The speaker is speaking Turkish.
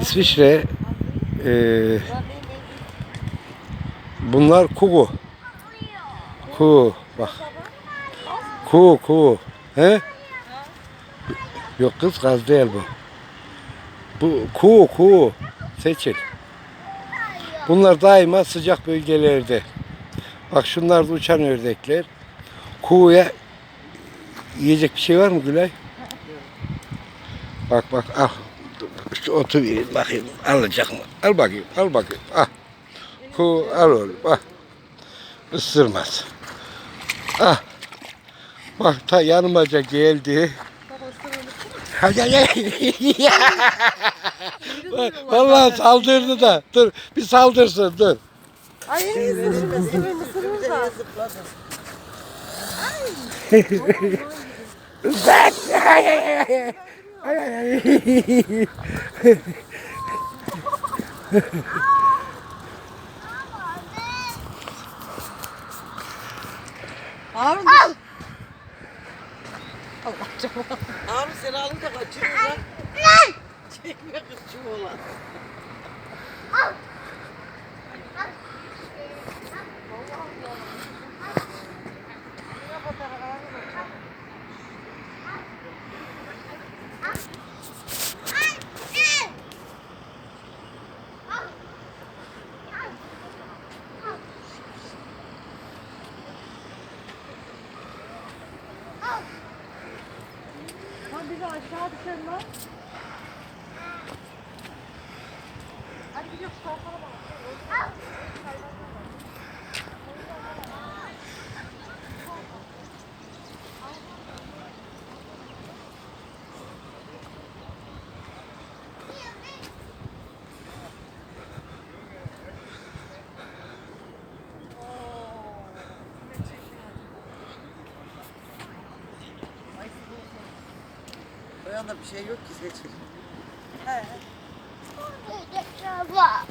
İsviçre eee, bunlar kuğu. Kuğu bak. Kuğu kuğu. He? Yok kız gaz değil bu. Bu kuğu kuğu. Seçil. Bunlar daima sıcak bölgelerde. Bak şunlar da uçan ördekler. Kuğuya yiyecek bir şey var mı Gülay? Bak bak al. Şu otu vereyim bakayım. Alacak mı? Al bakayım. Al bakayım. Al. Kuğu al oğlum. Al. Isırmaz. Ah. Bak ta yanımaca geldi. Vallahi saldırdı da. Dur bir saldırsın dur. Ay ısırma senin ısırır da. Harun. Allah canım. Harun seni alınca kaçırıyor lan. Çekme kız çuvala. Lan biri aşağı düşer lan. Hadi gidiyoruz kalkalım O yanda bir şey yok ki seçil. Baba.